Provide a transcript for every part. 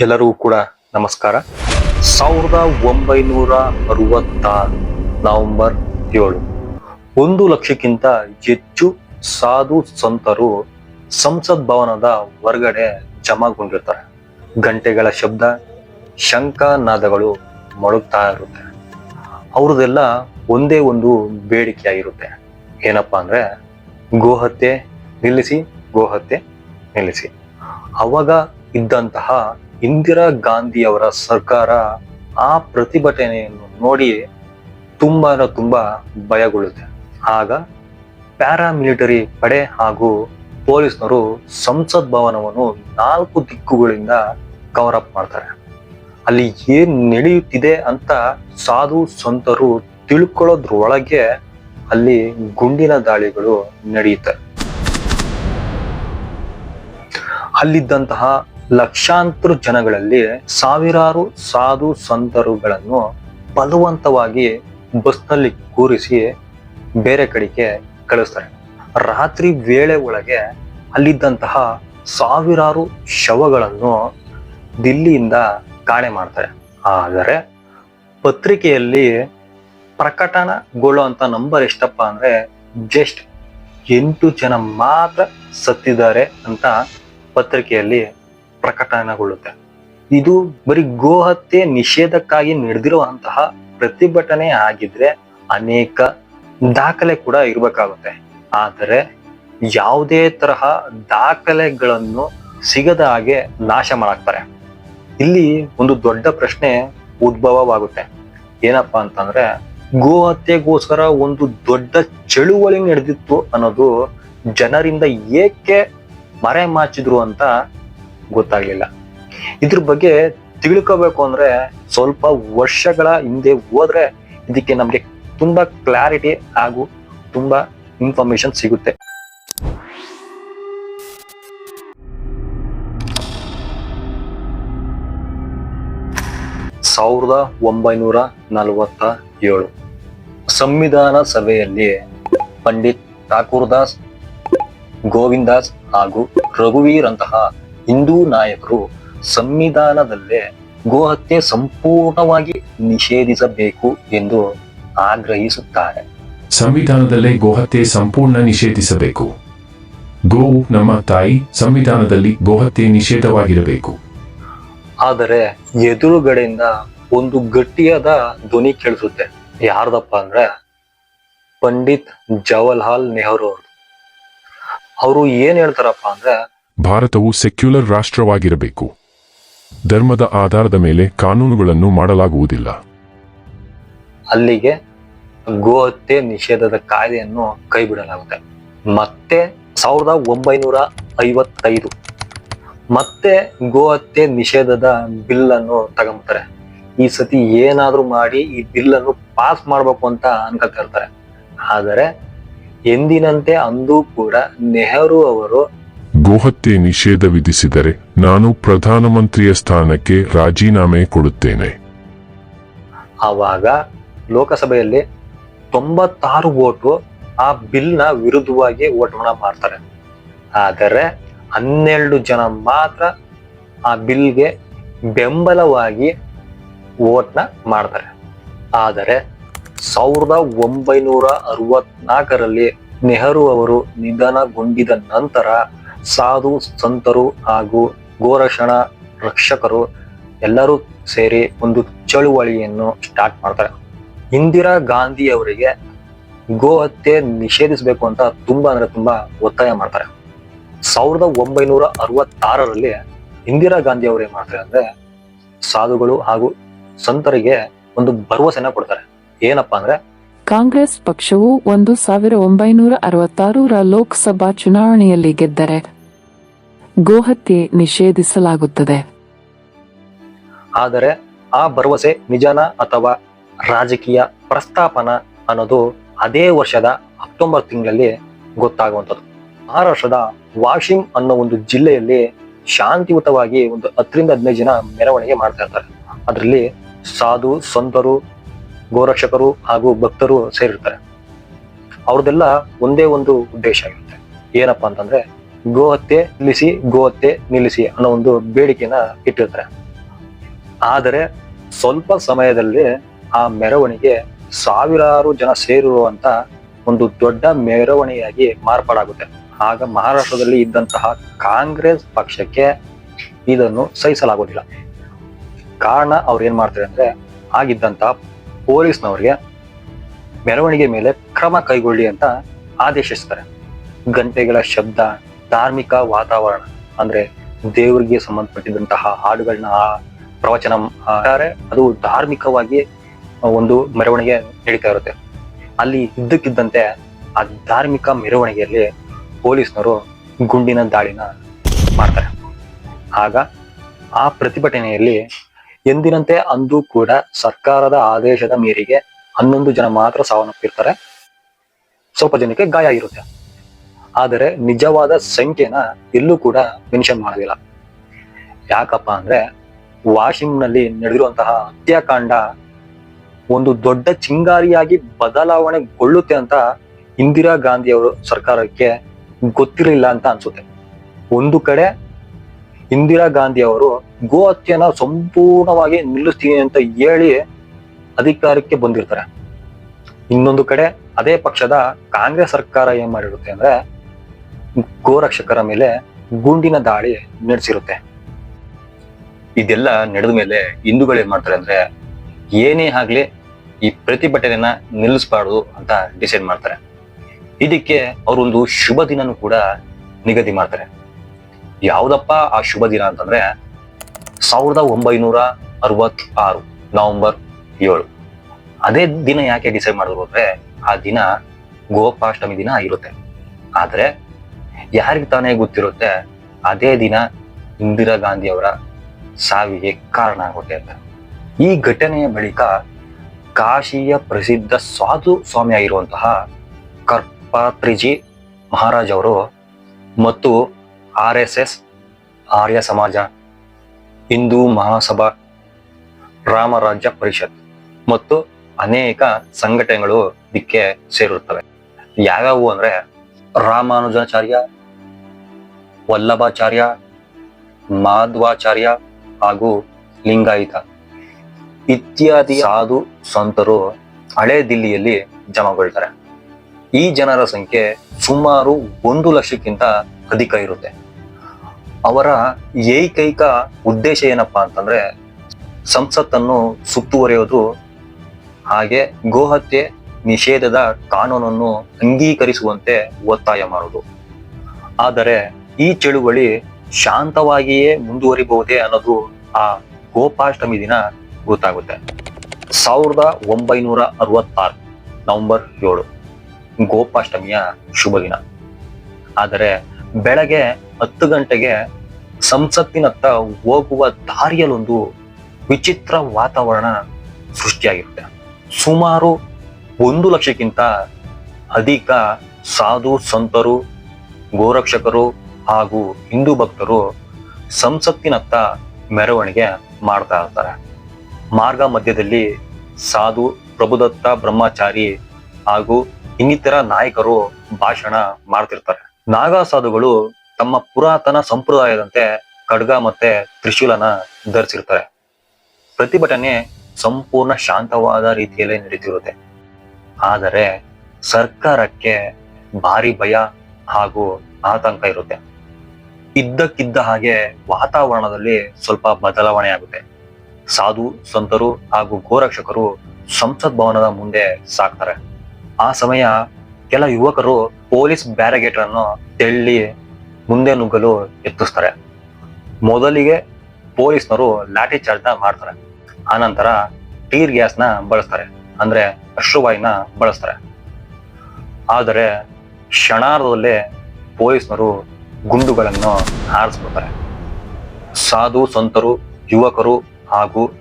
ಎಲ್ಲರಿಗೂ ಕೂಡ ನಮಸ್ಕಾರ. ಸಾವಿರದ ಒಂಬೈನೂರ ಅರವತ್ತಾರು ನವೆಂಬರ್ ಏಳು. ಒಂದು ಲಕ್ಷಕ್ಕಿಂತ ಹೆಚ್ಚು ಸಾಧು ಸಂತರು ಸಂಸತ್ ಭವನದ ಹೊರಗಡೆ ಜಮಾಗೊಂಡಿರ್ತಾರೆ. ಗಂಟೆಗಳ ಶಬ್ದ, ಶಂಖನಾದಗಳು ಮೊಳಗ್ತಾ ಇರುತ್ತೆ. ಅವ್ರದ್ದೆಲ್ಲ ಒಂದೇ ಒಂದು ಬೇಡಿಕೆಯಾಗಿರುತ್ತೆ. ಏನಪ್ಪಾ ಅಂದ್ರೆ, ಗೋಹತ್ಯೆ ನಿಲ್ಲಿಸಿ ಗೋಹತ್ಯೆ ನಿಲ್ಲಿಸಿ. ಅವಾಗ ಇದ್ದಂತಹ ಇಂದಿರಾ ಗಾಂಧಿಯವರ ಸರ್ಕಾರ ಆ ಪ್ರತಿಭಟನೆಯನ್ನು ನೋಡಿ ತುಂಬಾ ತುಂಬಾ ಭಯಗೊಳ್ಳುತ್ತೆ. ಆಗ ಪ್ಯಾರಾಮಿಲಿಟರಿ ಪಡೆ ಹಾಗೂ ಪೊಲೀಸ್ನವರು ಸಂಸತ್ ಭವನವನ್ನು ನಾಲ್ಕು ದಿಕ್ಕುಗಳಿಂದ ಕವರ್ ಅಪ್ ಮಾಡ್ತಾರೆ. ಅಲ್ಲಿ ಏನ್ ನಡೆಯುತ್ತಿದೆ ಅಂತ ಸಾಧು ಸಂತರು ತಿಳ್ಕೊಳ್ಳೋದ್ರೊಳಗೆ ಅಲ್ಲಿ ಗುಂಡಿನ ದಾಳಿಗಳು ನಡೆಯುತ್ತೆ. ಅಲ್ಲಿದ್ದಂತಹ ಲಕ್ಷಾಂತರ ಜನಗಳಲ್ಲಿ ಸಾವಿರಾರು ಸಾಧು ಸಂತರುಗಳನ್ನು ಬಲವಂತವಾಗಿ ಬಸ್ನಲ್ಲಿ ಕೂರಿಸಿ ಬೇರೆ ಕಡೆಗೆ ಕಳಿಸ್ತಾರೆ. ರಾತ್ರಿ ವೇಳೆ ಒಳಗೆ ಅಲ್ಲಿದ್ದಂತಹ ಸಾವಿರಾರು ಶವಗಳನ್ನು ದಿಲ್ಲಿಯಿಂದ ಕಾಣೆ ಮಾಡ್ತಾರೆ. ಆದರೆ ಪತ್ರಿಕೆಯಲ್ಲಿ ಪ್ರಕಟಣಗೊಳ್ಳುವಂತ ನಂಬರ್ ಎಷ್ಟಪ್ಪ ಅಂದ್ರೆ ಜಸ್ಟ್ ಎಂಟು ಜನ ಮಾತ್ರ ಸತ್ತಿದ್ದಾರೆ ಅಂತ ಪತ್ರಿಕೆಯಲ್ಲಿ ಪ್ರಕಟಣೆಗೊಳ್ಳುತ್ತೆ. ಇದು ಬರೀ ಗೋಹತ್ಯೆ ನಿಷೇಧಕ್ಕಾಗಿ ನಡೆದಿರುವಂತಹ ಪ್ರತಿಭಟನೆ ಆಗಿದ್ರೆ ಅನೇಕ ದಾಖಲೆ ಕೂಡ ಇರಬೇಕಾಗುತ್ತೆ. ಆದರೆ ಯಾವುದೇ ತರಹ ದಾಖಲೆಗಳನ್ನು ಸಿಗದ ಹಾಗೆ ನಾಶ ಮಾಡಾಕ್ತಾರೆ. ಇಲ್ಲಿ ಒಂದು ದೊಡ್ಡ ಪ್ರಶ್ನೆ ಉದ್ಭವವಾಗುತ್ತೆ. ಏನಪ್ಪಾ ಅಂತಂದ್ರೆ ಗೋ ಹತ್ಯೆಗೋಸ್ಕರ ಒಂದು ದೊಡ್ಡ ಚಳುವಳಿ ನಡೆದಿತ್ತು ಅನ್ನೋದು ಜನರಿಂದ ಏಕೆ ಮರೆ ಮಾಚಿದ್ರು ಅಂತ ಗೊತ್ತಾಗ್ಲಿಲ್ಲ. ಇದ್ರ ಬಗ್ಗೆ ತಿಳ್ಕೋಬೇಕು ಅಂದ್ರೆ ಸ್ವಲ್ಪ ವರ್ಷಗಳ ಹಿಂದೆ ಹೋದ್ರೆ ಇದಕ್ಕೆ ನಮ್ಗೆ ತುಂಬಾ ಕ್ಲಾರಿಟಿ ಹಾಗೂ ತುಂಬಾ ಇನ್ಫಾರ್ಮೇಶನ್ ಸಿಗುತ್ತೆ. ಸಾವಿರದ ಒಂಬೈನೂರ ನಲವತ್ತ ಏಳು ಸಂವಿಧಾನ ಸಭೆಯಲ್ಲಿ ಪಂಡಿತ್ ಠಾಕೂರ್ ದಾಸ್ ಗೋವಿಂದ್ ದಾಸ್ ಹಾಗೂ ರಘುವೀರ್ ಅಂತಹ ಹಿಂದೂ ನಾಯಕರು ಸಂವಿಧಾನದಲ್ಲೇ ಗೋಹತ್ಯೆ ಸಂಪೂರ್ಣವಾಗಿ ನಿಷೇಧಿಸಬೇಕು ಎಂದು ಆಗ್ರಹಿಸುತ್ತಾರೆ. ಸಂವಿಧಾನದಲ್ಲೇ ಗೋಹತ್ಯೆ ಸಂಪೂರ್ಣ ನಿಷೇಧಿಸಬೇಕು. ಗೋವು ನಮ್ಮ ತಾಯಿ ಸಂವಿಧಾನದಲ್ಲಿ ಗೋಹತ್ಯೆ ನಿಷೇಧವಾಗಿರಬೇಕು. ಆದರೆ ಎದುರುಗಡೆಯಿಂದ ಒಂದು ಗಟ್ಟಿಯಾದ ಧ್ವನಿ ಕೇಳಿಸುತ್ತೆ. ಯಾರ್ದಪ್ಪ ಅಂದ್ರೆ ಪಂಡಿತ್ ಜವಾಹರ್ಲಾಲ್ ನೆಹರು ಅವರು. ಅವರು ಏನ್ ಹೇಳ್ತಾರಪ್ಪ ಅಂದ್ರೆ ಭಾರತವು ಸೆಕ್ಯುಲರ್ ರಾಷ್ಟ್ರವಾಗಿರಬೇಕು. ಧರ್ಮದ ಆಧಾರದ ಮೇಲೆ ಕಾನೂನುಗಳನ್ನು ಮಾಡಲಾಗುವುದಿಲ್ಲ. ಅಲ್ಲಿಗೆ ಗೋಹತ್ಯೆ ನಿಷೇಧದ ಕಾಯ್ದೆಯನ್ನು ಕೈಬಿಡಲಾಗುತ್ತೆ. ಮತ್ತೆ ಸಾವಿರದ ಒಂಬೈನೂರ ಐವತ್ತೈದು. ಮತ್ತೆ ಗೋಹತ್ಯೆ ನಿಷೇಧದ ಬಿಲ್ ಅನ್ನು ಈ ಸತಿ ಏನಾದ್ರೂ ಮಾಡಿ ಈ ಬಿಲ್ ಅನ್ನು ಪಾಸ್ ಮಾಡಬೇಕು ಅಂತ ಅನ್ಕೊಳ್ತಾ ಇರ್ತಾರೆ. ಆದರೆ ಎಂದಿನಂತೆ ಅಂದೂ ಕೂಡ ನೆಹರು ಅವರು ಗೋಹತ್ಯೆ ನಿಷೇಧ ವಿಧಿಸಿದರೆ ನಾನು ಪ್ರಧಾನಮಂತ್ರಿಯ ಸ್ಥಾನಕ್ಕೆ ರಾಜೀನಾಮೆ ಕೊಡುತ್ತೇನೆ. ಆವಾಗ ಲೋಕಸಭೆಯಲ್ಲಿ ತೊಂಬತ್ತಾರು ಓಟು ಆ ಬಿಲ್ನ ವಿರುದ್ಧವಾಗಿ ಓಟನ್ನ ಮಾಡ್ತಾರೆ. ಆದರೆ ಹನ್ನೆರಡು ಜನ ಮಾತ್ರ ಆ ಬಿಲ್ಗೆ ಬೆಂಬಲವಾಗಿ ಓಟ್ನ ಮಾಡ್ತಾರೆ. ಆದರೆ ಸಾವಿರದ ಒಂಬೈನೂರ ಅರವತ್ನಾಲ್ಕರಲ್ಲಿ ನೆಹರು ಅವರು ನಿಧನಗೊಂಡಿದ ನಂತರ ಸಾಧು, ಸಂತರು ಹಾಗೂ ಗೋರಕ್ಷಣ ರಕ್ಷಕರು ಎಲ್ಲರೂ ಸೇರಿ ಒಂದು ಚಳುವಳಿಯನ್ನು ಸ್ಟಾರ್ಟ್ ಮಾಡ್ತಾರೆ. ಇಂದಿರಾ ಗಾಂಧಿ ಅವರಿಗೆ ಗೋ ಹತ್ಯೆ ನಿಷೇಧಿಸಬೇಕು ಅಂತ ತುಂಬಾ ಅಂದ್ರೆ ತುಂಬಾ ಒತ್ತಾಯ ಮಾಡ್ತಾರೆ. ಸಾವಿರದ ಒಂಬೈನೂರ ಅರವತ್ತಾರರಲ್ಲಿ ಇಂದಿರಾ ಗಾಂಧಿ ಅವರು ಏನ್ ಮಾಡ್ತಾರೆ ಅಂದ್ರೆ ಸಾಧುಗಳು ಹಾಗೂ ಸಂತರಿಗೆ ಒಂದು ಭರವಸೆನ ಕೊಡ್ತಾರೆ. ಏನಪ್ಪಾ ಅಂದ್ರೆ ಕಾಂಗ್ರೆಸ್ ಪಕ್ಷವು ಒಂದು ಸಾವಿರ ಒಂಬೈನೂರ ಅರವತ್ತಾರರ ಲೋಕಸಭಾ ಚುನಾವಣೆಯಲ್ಲಿ ಗೆದ್ದರೆ ಗೋಹತ್ಯೆ ನಿಷೇಧಿಸಲಾಗುತ್ತದೆ. ಆದರೆ ಆ ಭರವಸೆ ನಿಜನ ಅಥವಾ ರಾಜಕೀಯ ಪ್ರಸ್ತಾಪನ ಅನ್ನೋದು ಅದೇ ವರ್ಷದ ಅಕ್ಟೋಬರ್ ತಿಂಗಳಲ್ಲಿ ಗೊತ್ತಾಗುವಂಥದ್ದು. ಮಹಾರಾಷ್ಟ್ರದ ವಾಶಿಂ ಅನ್ನೋ ಒಂದು ಜಿಲ್ಲೆಯಲ್ಲಿ ಶಾಂತಿಯುತವಾಗಿ ಒಂದು ಹತ್ತರಿಂದ ಹದಿನೈದು ಜನ ಮೆರವಣಿಗೆ ಮಾಡ್ತಾ ಇರ್ತಾರೆ. ಅದರಲ್ಲಿ ಸಾಧು, ಸಂತರು, ಗೋರಕ್ಷಕರು ಹಾಗೂ ಭಕ್ತರು ಸೇರಿರ್ತಾರೆ. ಅವ್ರದ್ದೆಲ್ಲ ಒಂದೇ ಒಂದು ಉದ್ದೇಶ ಇರುತ್ತೆ. ಏನಪ್ಪಾ ಅಂತಂದ್ರೆ ಗೋಹತ್ಯೆ ನಿಲ್ಲಿಸಿ ಗೋಹತ್ಯೆ ನಿಲ್ಲಿಸಿ ಅನ್ನೋ ಒಂದು ಬೇಡಿಕೆನ ಇಟ್ಟಿರ್ತಾರೆ. ಆದರೆ ಸ್ವಲ್ಪ ಸಮಯದಲ್ಲಿ ಆ ಮೆರವಣಿಗೆ ಸಾವಿರಾರು ಜನ ಸೇರಿರುವಂತ ಒಂದು ದೊಡ್ಡ ಮೆರವಣಿಗೆಯಾಗಿ ಮಾರ್ಪಾಡಾಗುತ್ತೆ. ಆಗ ಮಹಾರಾಷ್ಟ್ರದಲ್ಲಿ ಇದ್ದಂತಹ ಕಾಂಗ್ರೆಸ್ ಪಕ್ಷಕ್ಕೆ ಇದನ್ನು ಸಹಿಸಲಾಗೋದಿಲ್ಲ ಕಾರಣ ಅವ್ರು ಏನ್ ಮಾಡ್ತಾರೆ ಅಂದ್ರೆ ಆಗಿದ್ದಂತಹ ಪೊಲೀಸ್ನವ್ರಿಗೆ ಮೆರವಣಿಗೆ ಮೇಲೆ ಕ್ರಮ ಕೈಗೊಳ್ಳಿ ಅಂತ ಆದೇಶಿಸ್ತಾರೆ. ಗಂಟೆಗಳ ಶಬ್ದ ಧಾರ್ಮಿಕ ವಾತಾವರಣ, ಅಂದ್ರೆ ದೇವರಿಗೆ ಸಂಬಂಧಪಟ್ಟಿದಂತಹ ಹಾಡುಗಳನ್ನ ಪ್ರವಚನ. ಅದು ಧಾರ್ಮಿಕವಾಗಿ ಒಂದು ಮೆರವಣಿಗೆ ನಡೀತಾ ಇರುತ್ತೆ. ಅಲ್ಲಿ ಇದ್ದಕ್ಕಿದ್ದಂತೆ ಆ ಧಾರ್ಮಿಕ ಮೆರವಣಿಗೆಯಲ್ಲಿ ಪೊಲೀಸ್ನವರು ಗುಂಡಿನ ದಾಳಿನ ಮಾಡ್ತಾರೆ. ಆಗ ಆ ಪ್ರತಿಭಟನೆಯಲ್ಲಿ ಎಂದಿನಂತೆ ಅಂದು ಕೂಡ ಸರ್ಕಾರದ ಆದೇಶದ ಮೇರೆಗೆ ಹನ್ನೊಂದು ಜನ ಮಾತ್ರ ಸಾವನ್ನಪ್ಪಿರ್ತಾರೆ. ಸ್ವಲ್ಪ ಜನಕ್ಕೆ ಗಾಯ ಆಗಿರುತ್ತೆ ಆದರೆ ನಿಜವಾದ ಸಂಖ್ಯೆನ ಎಲ್ಲೂ ಕೂಡ ಮೆನ್ಷನ್ ಮಾಡೋದಿಲ್ಲ. ಯಾಕಪ್ಪ ಅಂದ್ರೆ ವಾಷಿಂಗ್ನಲ್ಲಿ ನಡೆದಿರುವಂತಹ ಹತ್ಯಾಕಾಂಡ ಒಂದು ದೊಡ್ಡ ಚಿಂಗಾರಿಯಾಗಿ ಬದಲಾವಣೆಗೊಳ್ಳುತ್ತೆ ಅಂತ ಇಂದಿರಾ ಗಾಂಧಿ ಅವರು ಸರ್ಕಾರಕ್ಕೆ ಗೊತ್ತಿರಲಿಲ್ಲ ಅಂತ ಅನ್ಸುತ್ತೆ. ಒಂದು ಕಡೆ ಇಂದಿರಾ ಗಾಂಧಿ ಅವರು ಗೋ ಹತ್ಯೆನ ಸಂಪೂರ್ಣವಾಗಿ ನಿಲ್ಲಿಸ್ತೀನಿ ಅಂತ ಹೇಳಿ ಅಧಿಕಾರಕ್ಕೆ ಬಂದಿರ್ತಾರೆ. ಇನ್ನೊಂದು ಕಡೆ ಅದೇ ಪಕ್ಷದ ಕಾಂಗ್ರೆಸ್ ಸರ್ಕಾರ ಏನ್ ಮಾಡಿರುತ್ತೆ ಅಂದ್ರೆ ಗೋರಕ್ಷಕರ ಮೇಲೆ ಗುಂಡಿನ ದಾಳಿ ನಡೆಸಿರುತ್ತೆ. ಇದೆಲ್ಲ ನಡೆದ ಮೇಲೆ ಹಿಂದೂಗಳು ಏನ್ ಮಾಡ್ತಾರೆ ಅಂದ್ರೆ, ಏನೇ ಆಗ್ಲಿ ಈ ಪ್ರತಿಭಟನೆಯನ್ನ ನಿಲ್ಲಿಸಬಾರ್ದು ಅಂತ ಡಿಸೈಡ್ ಮಾಡ್ತಾರೆ. ಇದಕ್ಕೆ ಅವರೊಂದು ಶುಭ ದಿನನೂ ಕೂಡ ನಿಗದಿ ಮಾಡ್ತಾರೆ. ಯಾವ್ದಪ್ಪ ಆ ಶುಭ ದಿನ ಅಂತಂದ್ರೆ, ಸಾವಿರದ ಒಂಬೈನೂರ ಅರವತ್ ಆರು ನವೆಂಬರ್ ಏಳು. ಅದೇ ದಿನ ಯಾಕೆ ಡಿಸೈಡ್ ಮಾಡಿದ್ರು ಅಂದ್ರೆ, ಆ ದಿನ ಗೋಪಾಷ್ಟಮಿ ದಿನ ಇರುತ್ತೆ. ಆದ್ರೆ ಯಾರಿಗೆ ತಾನೇ ಗೊತ್ತಿರುತ್ತೆ, ಅದೇ ದಿನ ಇಂದಿರಾ ಗಾಂಧಿ ಅವರ ಸಾವಿಗೆ ಕಾರಣ ಆಗುತ್ತೆ ಅಂತ. ಈ ಘಟನೆಯ ಬಳಿಕ ಕಾಶಿಯ ಪ್ರಸಿದ್ಧ ಸಾಧು ಸ್ವಾಮಿ ಆಗಿರುವಂತಹ ಕರ್ಪಾತ್ರಿಜಿ ಮಹಾರಾಜ್ ಅವರು ಮತ್ತು ಆರ್ ಎಸ್ ಎಸ್ ಆರ್ಯ ಸಮಾಜ, ಹಿಂದೂ ಮಹಾಸಭಾ, ರಾಮರಾಜ್ಯ ಪರಿಷತ್ ಮತ್ತು ಅನೇಕ ಸಂಘಟನೆಗಳು ಇದಕ್ಕೆ ಸೇರಿರುತ್ತವೆ. ಯಾವ್ಯಾವು ಅಂದ್ರೆ ರಾಮಾನುಜಾಚಾರ್ಯ ವಲ್ಲಭಾಚಾರ್ಯ, ಮಾಧ್ವಾಚಾರ್ಯ ಹಾಗೂ ಲಿಂಗಾಯಿತ. ಇತ್ಯಾದಿ ಸಾಧು ಸಂತರು ಹಳೆ ದಿಲ್ಲಿಯಲ್ಲಿ ಜಮಗೊಳ್ತಾರೆ. ಈ ಜನರ ಸಂಖ್ಯೆ ಸುಮಾರು ಒಂದು ಲಕ್ಷಕ್ಕಿಂತ ಅಧಿಕ ಇರುತ್ತೆ. ಅವರ ಏಕೈಕ ಉದ್ದೇಶ ಏನಪ್ಪಾ ಅಂತಂದ್ರೆ ಸಂಸತ್ತನ್ನು ಸುತ್ತುವರಿಯೋದು, ಹಾಗೆ ಗೋಹತ್ಯೆ ನಿಷೇಧದ ಕಾನೂನನ್ನು ಅಂಗೀಕರಿಸುವಂತೆ ಒತ್ತಾಯ ಮಾಡೋದು. ಆದರೆ ಈ ಚಳುವಳಿ ಶಾಂತವಾಗಿಯೇ ಮುಂದುವರಿಬಹುದೇ ಅನ್ನೋದು ಆ ಗೋಪಾಷ್ಟಮಿ ದಿನ ಗೊತ್ತಾಗುತ್ತೆ. ಸಾವಿರದ ಒಂಬೈನೂರ ಅರವತ್ತಾರು ನವೆಂಬರ್ ಏಳು ಗೋಪಾಷ್ಟಮಿಯ ಶುಭ ದಿನ. ಆದರೆ ಬೆಳಗ್ಗೆ ಹತ್ತು ಗಂಟೆಗೆ ಸಂಸತ್ತಿನತ್ತ ಹೋಗುವ ದಾರಿಯಲ್ಲೊಂದು ವಿಚಿತ್ರ ವಾತಾವರಣ ಸೃಷ್ಟಿಯಾಗಿರುತ್ತೆ. ಸುಮಾರು ಒಂದು ಲಕ್ಷಕ್ಕಿಂತ ಅಧಿಕ ಸಾಧು, ಸಂತರು, ಗೋರಕ್ಷಕರು ಹಾಗೂ ಹಿಂದೂ ಭಕ್ತರು ಸಂಸತ್ತಿನತ್ತ ಮೆರವಣಿಗೆ ಮಾಡ್ತಾ ಇರ್ತಾರೆ. ಮಾರ್ಗ ಮಧ್ಯದಲ್ಲಿ ಸಾಧು, ಪ್ರಭುದತ್ತ ಬ್ರಹ್ಮಚಾರಿ ಹಾಗೂ ಇನ್ನಿತರ ನಾಯಕರು ಭಾಷಣ ಮಾಡ್ತಿರ್ತಾರೆ. ನಾಗಾ ಸಾಧುಗಳು ತಮ್ಮ ಪುರಾತನ ಸಂಪ್ರದಾಯದಂತೆ ಖಡ್ಗ ಮತ್ತೆ ತ್ರಿಶೂಲನ ಧರಿಸಿರ್ತಾರೆ. ಪ್ರತಿಭಟನೆ ಸಂಪೂರ್ಣ ಶಾಂತವಾದ ರೀತಿಯಲ್ಲೇ ನಡೀತಿರುತ್ತೆ ಆದರೆ ಸರ್ಕಾರಕ್ಕೆ ಭಾರಿ ಭಯ ಹಾಗೂ ಆತಂಕ ಇರುತ್ತೆ. ಇದ್ದಕ್ಕಿದ್ದ ಹಾಗೆ ವಾತಾವರಣದಲ್ಲಿ ಸ್ವಲ್ಪ ಬದಲಾವಣೆ ಆಗುತ್ತೆ. ಸಾಧು, ಸಂತರು ಹಾಗೂ ಗೋರಕ್ಷಕರು ಸಂಸತ್ ಭವನದ ಮುಂದೆ ಸಾಕ್ತಾರೆ. ಆ ಸಮಯ ಕೆಲ ಯುವಕರು ಪೊಲೀಸ್ ಬ್ಯಾರಿಗೇಟರ್ ಅನ್ನು ತೆಳ್ಳಿ ಮುಂದೆ ನುಗ್ಗಲು ಎತ್ತಿಸ್ತಾರೆ ಮೊದಲಿಗೆ ಪೊಲೀಸ್ನವರು ಲಾಠಿ ಚಾರ್ಜ್ನ ಮಾಡ್ತಾರೆ. ಆನಂತರ ಟೀರ್ ಗ್ಯಾಸ್ನ ಬಳಸ್ತಾರೆ. ಅಂದ್ರೆ ಅಶ್ರುವಾಯಿನ ಬಳಸ್ತಾರೆ. ಆದರೆ ಕ್ಷಣಾರ್ಧದಲ್ಲೇ ಪೊಲೀಸ್ನವರು ಗುಂಡುಗಳನ್ನು ಹಾರಿಸ್ಬಿಡ್ತಾರೆ. ಸಾಧು, ಸಂತರು, ಯುವಕರು ಹಾಗೂ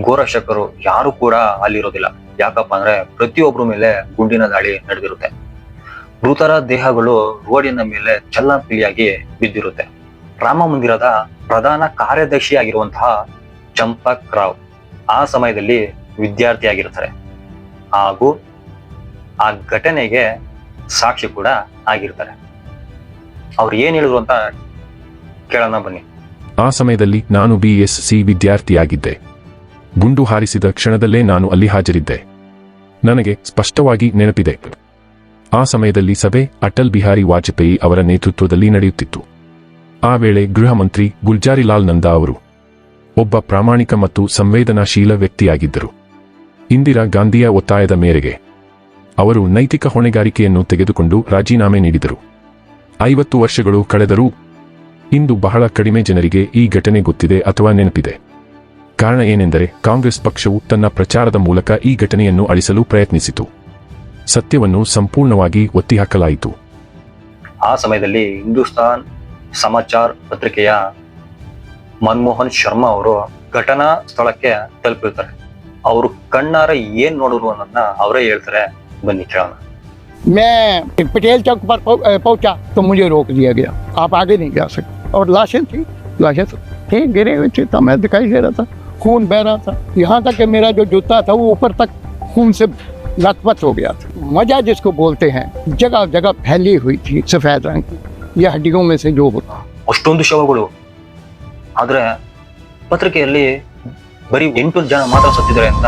ಗೋರಕ್ಷಕರು ಯಾರು ಕೂಡ ಅಲ್ಲಿರೋದಿಲ್ಲ. ಯಾಕಪ್ಪ ಅಂದ್ರೆ ಪ್ರತಿಯೊಬ್ಬರ ಮೇಲೆ ಗುಂಡಿನ ದಾಳಿ ನಡೆದಿರುತ್ತೆ. ಮೃತರ ದೇಹಗಳು ರೋಡಿನ ಮೇಲೆ ಚಲ್ಲಾಪಿಲಿಯಾಗಿ ಬಿದ್ದಿರುತ್ತೆ. ರಾಮ ಮಂದಿರದ ಪ್ರಧಾನ ಕಾರ್ಯದರ್ಶಿಯಾಗಿರುವಂತಹ ಚಂಪಕ್ ರಾವ್ ಆ ಸಮಯದಲ್ಲಿ ವಿದ್ಯಾರ್ಥಿಯಾಗಿರ್ತಾರೆ. ಹಾಗೂ ಆ ಘಟನೆಗೆ ಸಾಕ್ಷಿ ಕೂಡ ಆಗಿರ್ತಾರೆ. ಅವ್ರು ಏನ್ ಹೇಳಿದ್ರು ಅಂತ ಕೇಳೋಣ ಬನ್ನಿ. ಆ ಸಮಯದಲ್ಲಿ ನಾನು ಬಿ ಎಸ್ ಸಿ ವಿದ್ಯಾರ್ಥಿಯಾಗಿದ್ದೆ. ಗುಂಡು ಹಾರಿಸಿದ ಕ್ಷಣದಲ್ಲೇ ನಾನು ಅಲ್ಲಿ ಹಾಜರಿದ್ದೆ. ನನಗೆ ಸ್ಪಷ್ಟವಾಗಿ ನೆನಪಿದೆ. ಆ ಸಮಯದಲ್ಲಿ ಸಭೆ ಅಟಲ್ ಬಿಹಾರಿ ವಾಜಪೇಯಿ ಅವರ ನೇತೃತ್ವದಲ್ಲಿ ನಡೆಯುತ್ತಿತ್ತು. ಆ ವೇಳೆ ಗೃಹ ಮಂತ್ರಿ ಗುಲ್ಜಾರಿಲಾಲ್ ನಂದಾ ಅವರು ಒಬ್ಬ ಪ್ರಾಮಾಣಿಕ ಮತ್ತು ಸಂವೇದನಾಶೀಲ ವ್ಯಕ್ತಿಯಾಗಿದ್ದರು. ಇಂದಿರಾ ಗಾಂಧಿಯ ಒತ್ತಾಯದ ಮೇರೆಗೆ ಅವರು ನೈತಿಕ ಹೊಣೆಗಾರಿಕೆಯನ್ನು ತೆಗೆದುಕೊಂಡು ರಾಜೀನಾಮೆ ನೀಡಿದರು. ಐವತ್ತು ವರ್ಷಗಳು ಕಳೆದರೂ ಇಂದು ಬಹಳ ಕಡಿಮೆ ಜನರಿಗೆ ಈ ಘಟನೆ ಗೊತ್ತಿದೆ ಅಥವಾ ನೆನಪಿದೆ. ಕಾರಣ ಏನೆಂದರೆ ಕಾಂಗ್ರೆಸ್ ಪಕ್ಷವು ತನ್ನ ಪ್ರಚಾರದ ಮೂಲಕ ಈ ಘಟನೆಯನ್ನು ಅಳಿಸಲು ಪ್ರಯತ್ನಿಸಿತು. ಸತ್ಯವನ್ನು ಸಂಪೂರ್ಣವಾಗಿ ಒತ್ತಿಹಾಕಲಾಯಿತು. ಆ ಸಮಯದಲ್ಲಿ ಹಿಂದೂಸ್ತಾನ್ ಸಮಾಚಾರ್ ಪತ್ರಿಕೆಯ ಮನಮೋಹನ್ ಶರ್ಮಾ ಅವರು ಘಟನಾ ಸ್ಥಳಕ್ಕೆ ತಲುಪಿರ್ತಾರೆ ಅವರು ಕಣ್ಣಾರ ಏನ್ ನೋಡಿದ್ರು ಅನ್ನೋದನ್ನ ಅವರೇ ಹೇಳ್ತಾರೆ. ಬನ್ನಿ ಕೇಳೋಣ. मैं पटेल चौक पर पहुं- अ, पहुंचा तो मुझे रोक दिया गया आप आगे नहीं जा सकते और लाशें थी लाशें तो थे गिरे हुए थे तो मैं दिखाई दे रहा था खून बह रहा था यहाँ तक कि मेरा जो जूता था वो ऊपर तक खून से लथपथ हो गया था मजा जिसको बोलते हैं जगह जगह फैली हुई थी सफेद रंग की ये हड्डियों में से जो होता ಅಷ್ಟೊಂದು ಶವಗಳು ಆದ್ರೆ ಪತ್ರಿಕೆಯಲ್ಲಿ ಬರೀ ಎಂಟು ಜನ ಮಾತ್ರ ಸತ್ತಿದ್ದಾರೆ ಅಂತ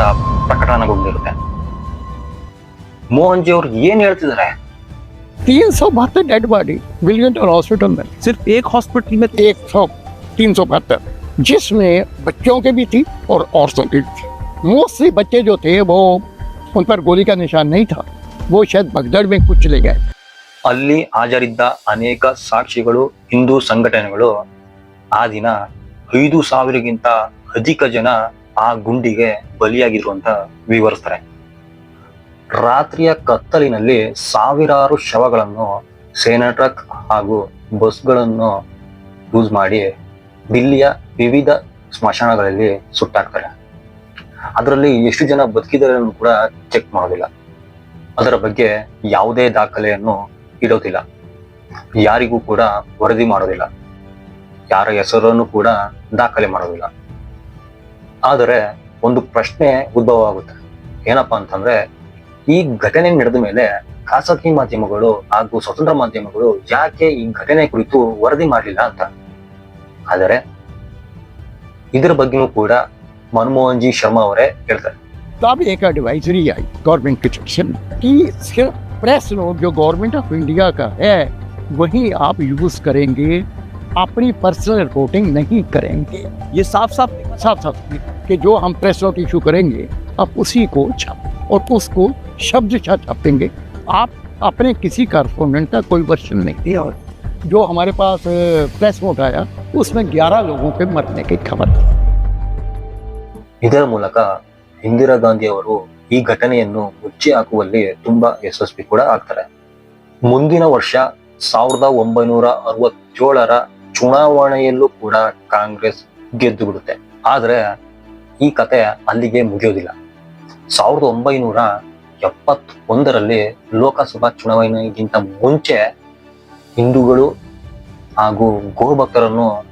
ಪ್ರಕಟಣೆಗೊಂಡಿರುತ್ತೆ ಮೋಹನ್ ಜಿ ಅವ್ರು ಏನ್ ಹೇಳ್ತಿದ್ದಾರೆ तीन सौ बहत्तर डेड बॉडी विलियंटन हॉस्पिटल में सिर्फ एक हॉस्पिटल में एक सौ तीन सौ बहत्तर जिसमें बच्चों के भी थी और औरतों की भी थी मोस्टली बच्चे जो थे वो उन पर गोली का निशान नहीं था वो शायद भगदड़ में कुछ ले गए ಅಲ್ಲಿ ಹಾಜರಿದ್ದ ಅನೇಕ ಸಾಕ್ಷಿಗಳು ಹಿಂದೂ ಸಂಘಟನೆಗಳು ಆ ದಿನ ಐದು ಸಾವಿರಗಿಂತ ಅಧಿಕ ಜನ ಆ ಗುಂಡಿಗೆ ಬಲಿಯಾಗಿದ್ರು ಅಂತ ವಿವರಿಸ್ತಾರೆ ರಾತ್ರಿಯ ಕತ್ತಲಿನಲ್ಲಿ ಸಾವಿರಾರು ಶವಗಳನ್ನು, ಸೇನಾ ಟ್ರಕ್ ಹಾಗೂ ಬಸ್ಗಳನ್ನು ಯೂಸ್ ಮಾಡಿ ದಿಲ್ಲಿಯ ವಿವಿಧ ಸ್ಮಶಾನಗಳಲ್ಲಿ ಸುಟ್ಟಾಕ್ತಾರೆ. ಅದರಲ್ಲಿ ಎಷ್ಟು ಜನ ಬದುಕಿದ್ದಾರೆ ಕೂಡ ಚೆಕ್ ಮಾಡೋದಿಲ್ಲ. ಅದರ ಬಗ್ಗೆ ಯಾವುದೇ ದಾಖಲೆಯನ್ನು ಇಡೋದಿಲ್ಲ. ಯಾರಿಗೂ ಕೂಡ ವರದಿ ಮಾಡೋದಿಲ್ಲ. ಯಾರ ಹೆಸರನ್ನು ಕೂಡ ದಾಖಲೆ ಮಾಡೋದಿಲ್ಲ. ಆದರೆ ಒಂದು ಪ್ರಶ್ನೆ ಉದ್ಭವ ಆಗುತ್ತೆ ಏನಪ್ಪಾ ಅಂತಂದ್ರೆ ಈ ಘಟನೆ ನಡೆದ ಮೇಲೆ ಖಾಸಗಿ ಮಾಧ್ಯಮಗಳು ಹಾಗೂ ಸ್ವತಂತ್ರ ಮಾಧ್ಯಮಗಳು ಯಾಕೆ ಈ ಘಟನೆ ಕುರಿತು ವರದಿ ಮಾಡಲಿಲ್ಲ ಅಂತ ಆದರೆ ಇದರ ಬಗ್ಗೆನೂ ಕೂಡ ಮನಮೋಹನ್ ಜಿ ಶರ್ಮಾ ಅವರೇ ಹೇಳ್ತಾರೆ तब एक एडवाइजरी आई गवर्नमेंट की तरफ से कि सिर्फ प्रेस नोट जो गवर्नमेंट ऑफ इंडिया का है वही आप यूज करेंगे अपनी पर्सनल रिपोर्टिंग नहीं करेंगे ये साफ साफ साफ साफ कि जो हम प्रेस नोट इशू करेंगे आप उसी को छाप और उसको शब्द छापेंगे आप अपने किसी कारस्पोंडेंट का कोई वर्षन नहीं दिया और जो हमारे पास अ, प्रेस नोट आया उसमें 11 लोगों के मरने की खबर थी ಇದರ ಮೂಲಕ ಇಂದಿರಾ ಗಾಂಧಿ ಅವರು ಈ ಘಟನೆಯನ್ನು ಮುಚ್ಚಿ ಹಾಕುವಲ್ಲಿ ತುಂಬಾ ಯಶಸ್ವಿ ಕೂಡ ಆಗ್ತಾರೆ ಮುಂದಿನ ವರ್ಷ ಸಾವಿರದ ಒಂಬೈನೂರ ಅರವತ್ತೇಳರ ಚುನಾವಣೆಯಲ್ಲೂ ಕೂಡ ಕಾಂಗ್ರೆಸ್ ಗೆದ್ದು ಬಿಡುತ್ತೆ ಆದ್ರೆ ಈ ಕತೆ ಅಲ್ಲಿಗೆ ಮುಗಿಯೋದಿಲ್ಲ ಸಾವಿರದ ಒಂಬೈನೂರ ಎಪ್ಪತ್ತೊಂದರಲ್ಲಿ ಲೋಕಸಭಾ ಚುನಾವಣೆಗಿಂತ ಮುಂಚೆ ಹಿಂದೂಗಳು ಹಾಗೂ ಗೋಭಕ್ತರನ್ನು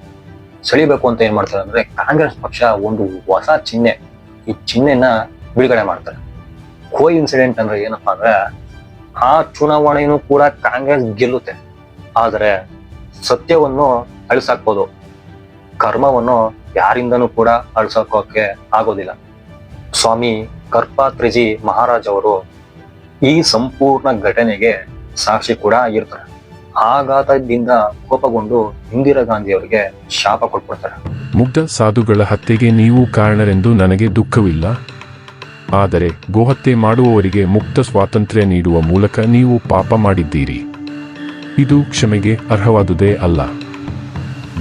ಸೆಳಿಬೇಕು ಅಂತ ಏನ್ ಮಾಡ್ತಾರೆ ಅಂದ್ರೆ ಕಾಂಗ್ರೆಸ್ ಪಕ್ಷ ಒಂದು ಹೊಸ ಚಿಹ್ನೆ. ಈ ಚಿಹ್ನೆನ ಬಿಡುಗಡೆ ಮಾಡ್ತಾರೆ. ಕೋ ಇನ್ಸಿಡೆಂಟ್ ಅಂದ್ರೆ ಏನಪ್ಪಾ ಅಂದ್ರೆ ಆ ಚುನಾವಣೆಯನ್ನು ಕೂಡ ಕಾಂಗ್ರೆಸ್ ಗೆಲ್ಲುತ್ತೆ. ಆದರೆ ಸತ್ಯವನ್ನು ಅಳಿಸಾಕ್ಬೋದು. ಕರ್ಮವನ್ನು ಯಾರಿಂದನೂ ಕೂಡ ಅಳಿಸಾಕೋಕೆ ಆಗೋದಿಲ್ಲ. ಸ್ವಾಮಿ ಕರ್ಪಾತ್ರಿಜಿ ಮಹಾರಾಜ್ ಅವರು ಈ ಸಂಪೂರ್ಣ ಘಟನೆಗೆ ಸಾಕ್ಷಿ ಕೂಡ ಆಗಿರ್ತಾರೆ. ಆಘಾತದಿಂದ ಕೋಪಗೊಂಡು ಇಂದಿರಾ ಗಾಂಧಿ ಅವರಿಗೆ ಶಾಪ ಕೊಟ್ಬಿಡ್ತಾರೆ. ಮುಗ್ಧ ಸಾಧುಗಳ ಹತ್ಯೆಗೆ ನೀವು ಕಾರಣರೆಂದು ನನಗೆ ದುಃಖವಿಲ್ಲ. ಆದರೆ ಗೋಹತ್ಯೆ ಮಾಡುವವರಿಗೆ ಮುಕ್ತ ಸ್ವಾತಂತ್ರ್ಯ ನೀಡುವ ಮೂಲಕ ನೀವು ಪಾಪ ಮಾಡಿದ್ದೀರಿ. ಇದು ಕ್ಷಮೆಗೆ ಅರ್ಹವಾದುದೇ ಅಲ್ಲ.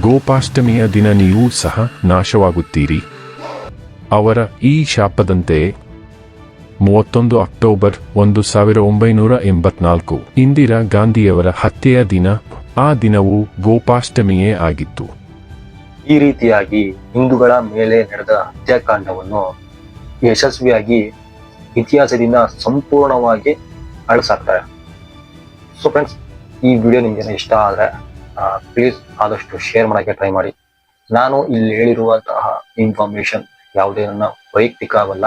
ಗೋಪಾಷ್ಟಮಿಯ ದಿನ ನೀವು ಸಹ ನಾಶವಾಗುತ್ತೀರಿ. ಅವರ ಈ ಶಾಪದಂತೆ ಮೂವತ್ತೊಂದು ಅಕ್ಟೋಬರ್ ಒಂದು ಸಾವಿರ ಒಂಬೈನೂರ ಎಂಬತ್ನಾಲ್ಕು. ಇಂದಿರಾ ಗಾಂಧಿಯವರ ಹತ್ಯೆಯ ದಿನ, ಆ ದಿನವು ಗೋಪಾಷ್ಟಮಿಯೇ ಆಗಿತ್ತು. ಈ ರೀತಿಯಾಗಿ ಹಿಂದೂಗಳ ಮೇಲೆ ನಡೆದ ಹತ್ಯಾಕಾಂಡವನ್ನು ಯಶಸ್ವಿಯಾಗಿ ಇತಿಹಾಸದಿಂದ ಸಂಪೂರ್ಣವಾಗಿ ಅಳಿಸಾಕ್ತಾರೆ. ಸೊ ಫ್ರೆಂಡ್ಸ್ ಈ ವಿಡಿಯೋ ನಿಮ್ಗೆ ಇಷ್ಟ ಆದರೆ ಪ್ಲೀಸ್ ಆದಷ್ಟು ಶೇರ್ ಮಾಡೋಕ್ಕೆ ಟ್ರೈ ಮಾಡಿ. ನಾನು ಇಲ್ಲಿ ಹೇಳಿರುವಂತಹ ಇನ್ಫಾರ್ಮೇಶನ್ ಯಾವುದೇ ನನ್ನ ವೈಯಕ್ತಿಕ ಅವಲ್ಲ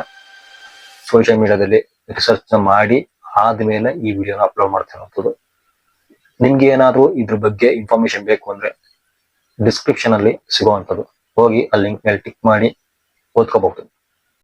ಸೋಷಿಯಲ್ ಮೀಡಿಯಾದಲ್ಲಿ ರಿಸರ್ಚ್ ಮಾಡಿ ಆದ್ಮೇಲೆ ಈ ವಿಡಿಯೋನ ಅಪ್ಲೋಡ್ ಮಾಡ್ತಿರೋದು ನಿಮ್ಗೆ ಏನಾದರೂ ಇದ್ರ ಬಗ್ಗೆ ಇನ್ಫಾರ್ಮೇಶನ್ ಬೇಕು ಅಂದ್ರೆ ಡಿಸ್ಕ್ರಿಪ್ಷನ್ ಅಲ್ಲಿ ಸಿಗುವಂಥದ್ದು. ಹೋಗಿ ಆ ಲಿಂಕ್ ಮೇಲೆ ಟಿಕ್ ಮಾಡಿ ಓದ್ಕೋಬಹುದು.